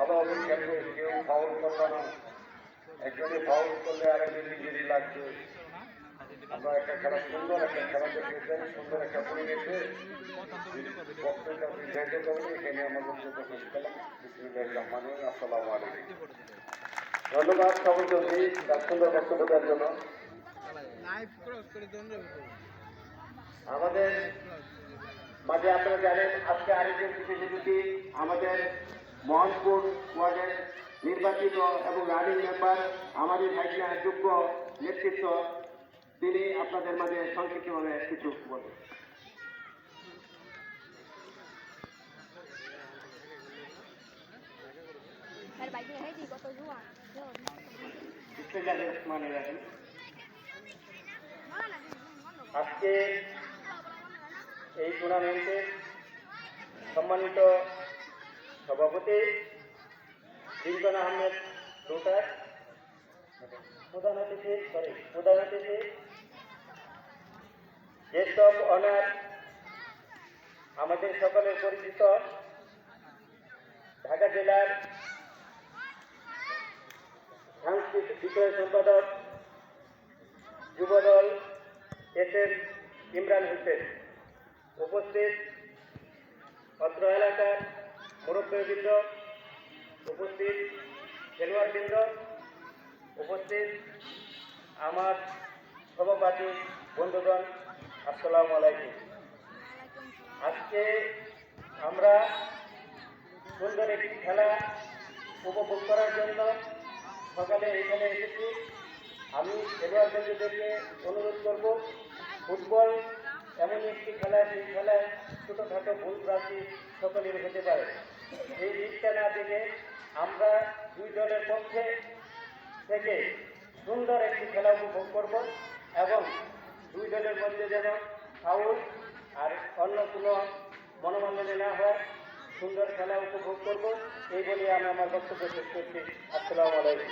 করলে আমরা একটা সুন্দর একটা সুন্দর একটা ধন্যবাদ সবাই চৌধুরী তার সুন্দর বক্তব্য দেওয়ার জন্য। আমাদের মাঝে আপনারা জানেন, আজকে আরেকজন অতিথি আমাদের মোহনপুর ওয়ার্ডের নির্বাচিত এবং রানিং মেম্বার আমাদের ভাইসিয়ার যোগ্য নেতৃত্ব, তিনি আপনাদের মাঝে সংক্ষিপ্তভাবে কিছু বলবেন? আজকে এই টুর্নামেন্টের সম্মানিত সভাপতি রিঙ্কন আহমেদ রুটার, প্রধান অতিথি সরি প্রধান অতিথি অফ অনার আমাদের সকলের পরিচিত ঢাকা জেলার সাংস্কৃতিক বিষয় সম্পাদক যুবদল এস এম ইমরান হোসেন। উপস্থিত অত্র এলাকার মুরব্বীবৃন্দ উপস্থিত খেলোয়াড়বৃন্দ উপস্থিত আমার সভাপাতি বন্ধুগণ, আসসালামু আলাইকুম। আজকে আমরা সুন্দর একটি খেলা উপভোগ করার জন্য সকালে এখানে এসেছি। আমি খেলোয়াড়দেরকে অনুরোধ করব, ফুটবল এমন একটি খেলা সেই খেলায় ছোটোখাটো ভুল ভ্রান্তি সকলের হতে পারে। এই দিকটা না দেখে আমরা দুই দলের পক্ষে থেকে সুন্দর একটি খেলা উপভোগ করব এবং দুই দলের মধ্যে যেন ফাউল আর অন্য কোনো মনোমালিন্য না হয়, সুন্দর খেলা উপভোগ করব। এই বলে আমি আমার বক্তব্য শেষ করছি। আসসালামু আলাইকুম।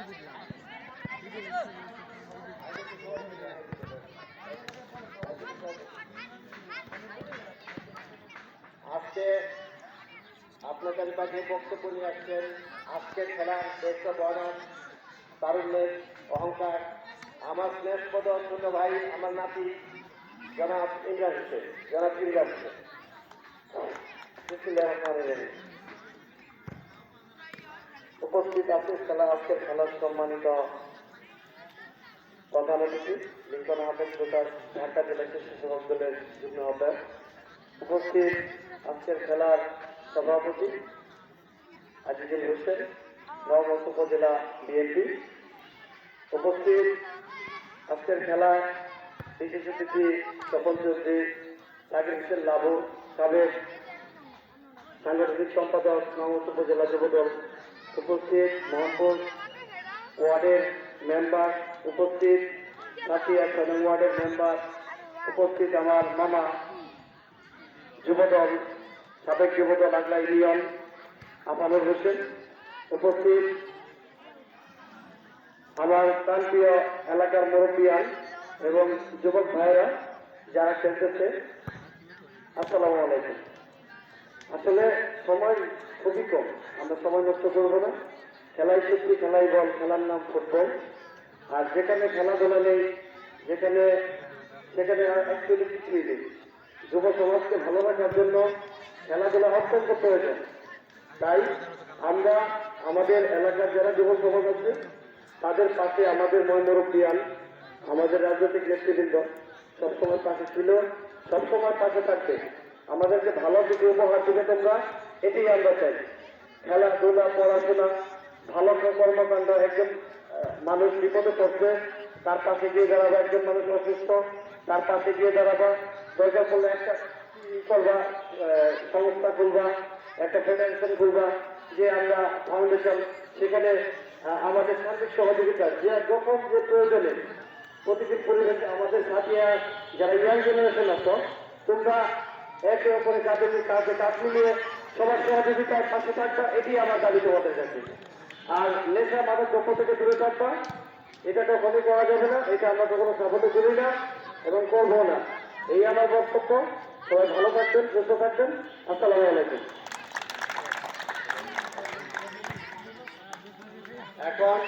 আজকে আপনাদের মাঝে বক্তব্য নিয়ে আসছেন। আজকের খেলার শ্রেষ্ঠ বর্ণন তারুণ্যের অহংকার। আমার স্নেহপদ ছোট ভাই, আমার নাতি, জনাব ইমরান হোসেন, জনাব ইমরান হোসেন। উপস্থিত আছেন খেলা আজকের খেলার সম্মানিত প্রধান অতিথি, লিঙ্কন আহমেদ প্রকাশ ঢাকা জেলা কৃষি সমাজ দলের যুগ্ম আহ্বায়ক। উপস্থিত আজকের খেলার সভাপতি, আজিজুল হোসেন নবগঞ্জ উপজেলা বিএনপি। উপস্থিত আজকের খেলায় বিশেষ অতিথি তপন চৌধুরী সাকিব হোসেন লাভু সাবেক সাংগঠনিক সম্পাদক নবগঞ্জ উপজেলা যুবদল উপস্থিত মোহাম্মদ ওয়ার্ডের মেম্বার উপস্থিত নাতিয়া ছয় ওয়ার্ডের মেম্বার উপস্থিত আমার মামা, যুবদল, সাবেক যুবদল আগলা ইউনিয়ন, আফানুর হোসেন উপস্থিত, আমার প্রান্তীয় এলাকার মুরব্বিয়ান এবং যুবক ভাইয়েরা যারা খেলতেছে। আসসালামু আলাইকুম। আসলে সময় খুবই কম। আমরা সময় নষ্ট করব না। খেলাই সত্যি খেলাই বল, খেলার নাম ফুটবল। আর যেখানে খেলাধুলা নেই, যেখানে, সেখানে অ্যাকচুয়ালি কিছুই নেই। যুব সমাজকে ভালো রাখার জন্য খেলাধুলা অত্যন্ত প্রয়োজন। তাই আমরা, আমাদের এলাকার যারা যুব সমাজ আছে, তাদের পাশে আমাদের ময়মরব্বিয়ান আমাদের রাজনৈতিক নেতৃবৃন্দ, সবসময় পাশে ছিল, সবসময় পাশে থাকবে। আমাদেরকে ভালো কিছু উপহার দিবে তোমরা। এটাই আমরা চাই। খেলাধুলা, পড়াশোনা, ভালো কর্মকাণ্ড, একজন মানুষ বিপদে পড়ছে, তার পাশে গিয়ে দাঁড়াবা, একজন মানুষ অসুস্থ, তার পাশে গিয়ে দাঁড়াবা। দরকার পড়লে একটা করবা সংস্থা খুলবা, একটা ফেডারেশন খুলবা, যে আমরা ফাউন্ডেশন সেখানে আমাদের সার্বিক সহযোগিতা, যে যখন যে প্রয়োজনে প্রতিটি পরিবেশে আমাদের সাথিয়া যারা ইয়াং জেনারেশন আছো, তোমরা একে অপরের কাজে কাজে কাজ মিলিয়ে সবার সহযোগিতার পাশে থাকবা, এটি আমার দাবি তোমাদের কাছে। আর এসে আমাদের পক্ষ থেকে দূরে থাকবা, এটা কখনই করা যাবে না, এটা আমরা কখনো সাপোর্ট করি না এবং করব না। এই আমার বক্তব্য। সবাই ভালো থাকবেন, সুস্থ থাকবেন। আসসালামু আলাইকুম। এখন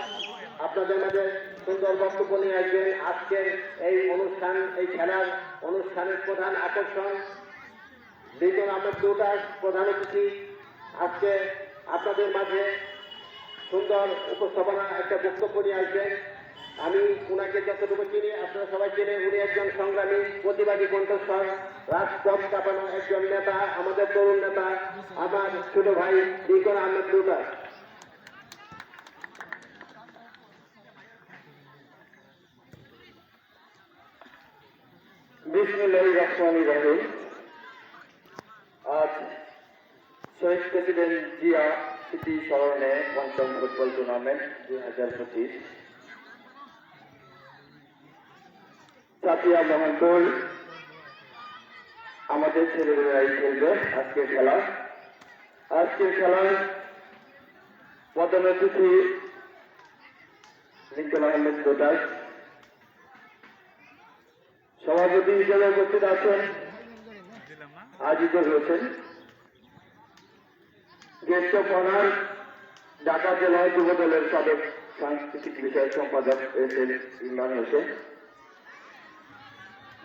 আপনাদের মাঝে সুন্দর বক্তব্য নিয়ে আসবেন। আজকের এই অনুষ্ঠান, এই খেলার অনুষ্ঠানের প্রধান আকর্ষণ লিটন আহমেদ দুটার প্রধান অতিথি আজকে আপনাদের মাঝে সুন্দর উপস্থাপনা, একটা বক্তব্য নিয়ে আসবেন আমি ওনাকে যতটুকু চিনি, আপনারা সবাই চিনে উনি একজন সংগ্রামী, প্রতিবাদী কণ্ঠস্বর, রাজপথ কাঁপানো একজন নেতা, আমাদের তরুণ নেতা, আমার ছোট ভাই লিটন আহমেদ দুটার বিসমুল্লাহ রহমান রহিম। স্মৃতি স্মরণে পঞ্চম ফুটবল টুর্নামেন্ট দুই হাজার পঁচিশ। চাপিয়া মোহনপুর আমাদের ছেলেমেয়েরাই খেলবে, আজকের খেলা। আজকের খেলার প্রধান অতিথি লিঙ্কন আহমেদ কোটাস। সভাপতি হিসেবে উপস্থিত আছেন আজিজুল হোসেন। জ্যেষ্ঠ প্রধান ঢাকা জেলা যুব দলের সাবেক সাংস্কৃতিক বিষয়ক সম্পাদক এস ইমরান হোসেন।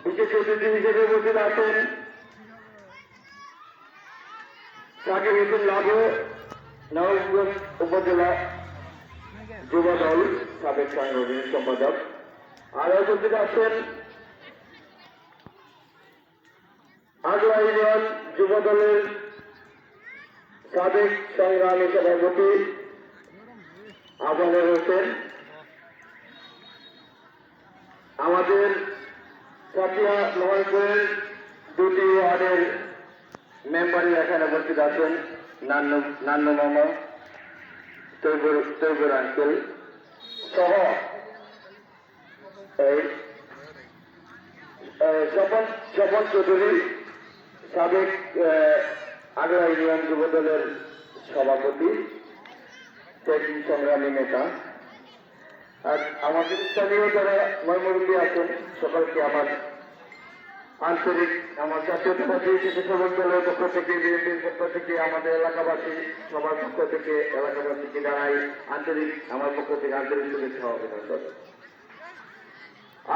বিশেষ অতিথি হিসেবে উপস্থিত আছেন সাকিব হোসেন লাভু নবাবগঞ্জ উপজেলা যুব দল সাবেক সাংগঠনিক সম্পাদক। আর উপস্থিত আছেন ইউনিয়ন যুব দলের সাবেক সংগ্রামী সভাপতি আজানের হোসেন? আমাদের সাপিয়া মহানপুরের দুটি ওয়ার্ডের মেম্বারই এখানে উপস্থিত আছেন নান্নু নান্নু মামা সহ এই স্বপন চৌধুরী সাবেক আগ্রা ইউনিয়ন যুব দলের সভাপতি ত্যাগী সংগ্রামী নেতা। আর আমাদের স্থানীয় যারা ময়মুরব্বী আছেন, সকলকে আমার আন্তরিক আমার জাতীয়তাবাদী শিশু সবল দলের পক্ষ থেকে, বিএনপির পক্ষ থেকে, আমাদের এলাকাবাসী, সবার পক্ষ থেকে, এলাকাবাসীকে জানাই আন্তরিক আমার পক্ষ থেকে আন্তরিক শুভেচ্ছা অভিনন্দন।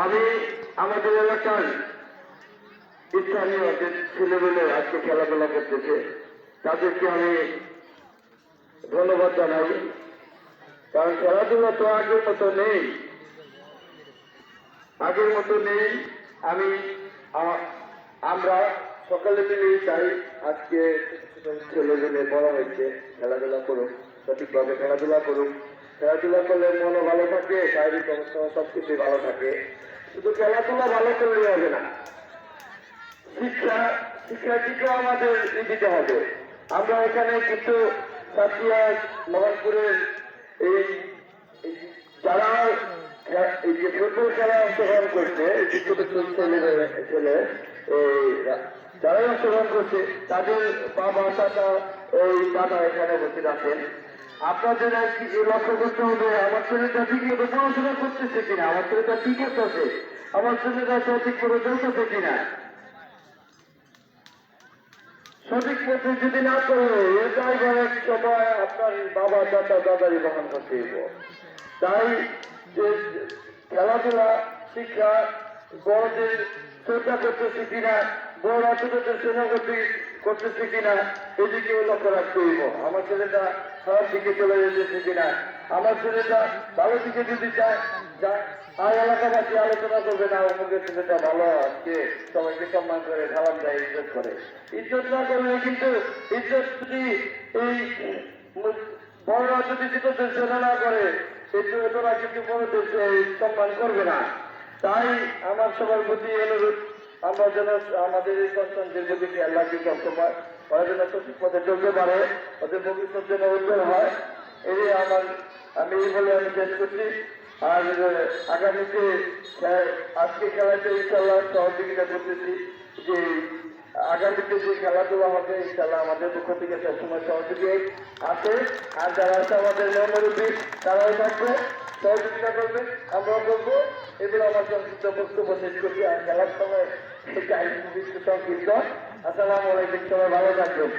আমি আমাদের এলাকার স্থানীয় ছেলেগুলো আজকে খেলাধুলা করতেছে। তাদেরকে আমি ধন্যবাদ জানাই। কারণ খেলাধুলা তো আগের মতো নেই। আগের মতো নেই। আমি আমরা সকালে মিলেই চাই আজকে ছেলেগুলো বড় হয়েছে, খেলাধুলা করুক সঠিকভাবে খেলাধুলা করুক খেলাধুলা করলে মনও ভালো থাকে, শারীরিক অবস্থা সবকিছু ভালো থাকে। শুধু খেলাধুলা ভালো করলে হবে না। শিক্ষা, শিক্ষার্থীকে আমাদের দিতে হবে। আমরা এখানে কিন্তু মোহনপুরের এই যারা অংশগ্রহণ করছে ছেলে যারাই অংশগ্রহণ করছে, তাদের বাবা, চাচা, এই দাদা এখানে উপস্থিত আছেন। আপনাদের লক্ষ্য করতে হবে? আমার ছেলেটা ঠিক মতো পড়াশোনা করতেছে কিনা? আমার ছেলেটা ঠিক আছে আমার ছেলেটা সঠিক করে চলতেছে কিনা? সঠিক পথে যদি না করে এটাই অনেক সময় আপনার বাবা, চাচা দাদারি বহন করতে তাই যে খেলাধুলা, শিক্ষা বড়দের শ্রদ্ধা করতেছি কিনা বড়রা ছোটদের সেবা করতে করতেছে কিনা, এদিকে লক্ষ্য রাখতে হইব। আমার ছেলেটা খারাপ দিকে চলে যেতেছে কিনা, আমার ছেলেটা ভালো দিকে যদি চায় আর এলাকাবাসী আলোচনা করবে না? অমুকের ছেলেটা ভালো আজকে সবাইকে সম্মান করে সালাম দেয় ইজ্জত করে। ইজ্জত না করলে কিন্তু ইজ্জত যদি এই বড়রা যদি সেবা না করে কিন্তু ওরা কিন্তু সে- সম্মান করবে না। তাই আমার সবার প্রতি অনুরোধ, আমরা যেন আমাদের এই সন্তানদের প্রতি খেয়াল রাখি সবসময় ওরা যেন সঠিক পথে চলতে পারে, ওদের ভবিষ্যৎ যেন উজ্জ্বল হয়। এই আমার আমি এই বলে আমি শেষ করছি। আর আগামীতে আজকে খেলাতে ইনশাল্লাহ সহযোগিতা করতেছি যে আগামীতে যে খেলাধুলা হবে ইনশাল্লাহ আমাদের পক্ষ থেকে সবসময় সহযোগী আছে। আর যারা আছে আমাদের মেমোরিবি তারাও থাকবে, সহযোগিতা করবে, আমরাও করব। এগুলো আমার সংক্ষিপ্ত বক্তব্য শেষ করছি। আর খেলার সময় কাহিনী সংক্ষিপ্ত আসসালামু আলাইকুম, সবাই ভালো থাকবেন।